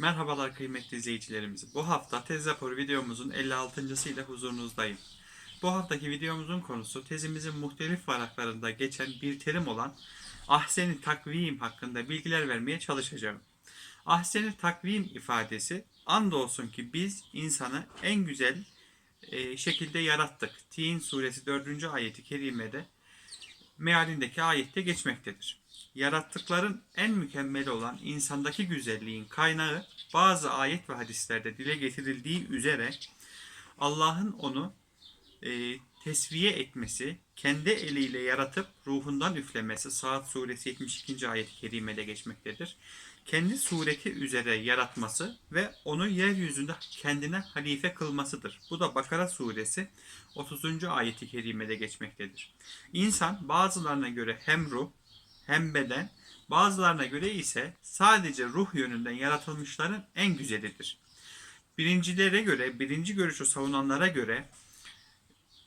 Merhabalar kıymetli izleyicilerimiz. Bu hafta tez raporu videomuzun 56. ile huzurunuzdayım. Bu haftaki videomuzun konusu tezimizin muhtelif varaklarında geçen bir terim olan ahseni takvim hakkında bilgiler vermeye çalışacağım. Ahseni takvim ifadesi andolsun ki biz insanı en güzel e, şekilde yarattık. Tin suresi 4. ayeti kerimede mealindeki ayette geçmektedir. Yarattıkların en mükemmeli olan insandaki güzelliğin kaynağı bazı ayet ve hadislerde dile getirildiği üzere Allah'ın onu e, tesviye etmesi, kendi eliyle yaratıp ruhundan üflemesi Saat suresi 72. ayet-i kerimede geçmektedir. Kendi sureti üzere yaratması ve onu yeryüzünde kendine halife kılmasıdır. Bu da Bakara suresi 30. ayeti kerimede geçmektedir. İnsan bazılarına göre hem ruh hem beden, bazılarına göre ise sadece ruh yönünden yaratılmışların en güzelidir. Birincilere göre, birinci görüşü savunanlara göre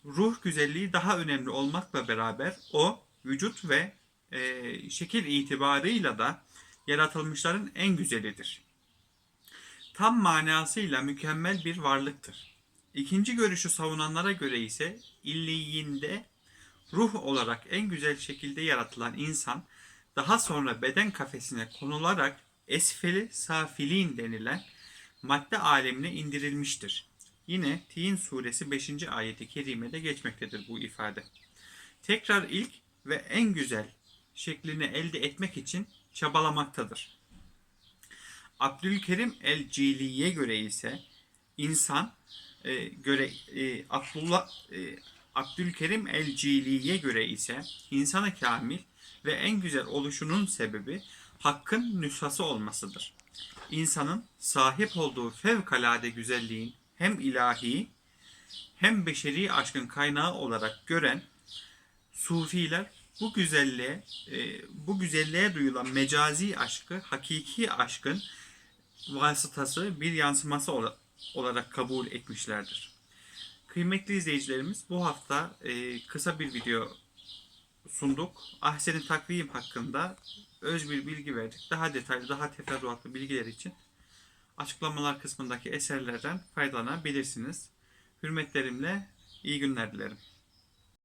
ruh güzelliği daha önemli olmakla beraber o vücut ve e, şekil itibarıyla da yaratılmışların en güzelidir. Tam manasıyla mükemmel bir varlıktır. İkinci görüşü savunanlara göre ise illiyinde ruh olarak en güzel şekilde yaratılan insan daha sonra beden kafesine konularak esfeli safilin denilen madde alemine indirilmiştir. Yine Tin suresi 5. ayeti kerimede geçmektedir bu ifade. Tekrar ilk ve en güzel şeklini elde etmek için çabalamaktadır. Abdülkerim el-Cili'ye göre ise insan e, göre e, Abdullah e, Abdülkerim el-Cili'ye göre ise insanı kamil ve en güzel oluşunun sebebi hakkın nüshası olmasıdır. İnsanın sahip olduğu fevkalade güzelliğin hem ilahi hem beşeri aşkın kaynağı olarak gören sufiler bu güzelliğe e, bu güzelliğe duyulan mecazi aşkı hakiki aşkın vasıtası bir yansıması ola- olarak kabul etmişlerdir. Kıymetli izleyicilerimiz bu hafta e, kısa bir video sunduk. Ahsen'in takvim hakkında öz bir bilgi verdik. Daha detaylı, daha teferruatlı bilgiler için açıklamalar kısmındaki eserlerden faydalanabilirsiniz. Hürmetlerimle iyi günler dilerim.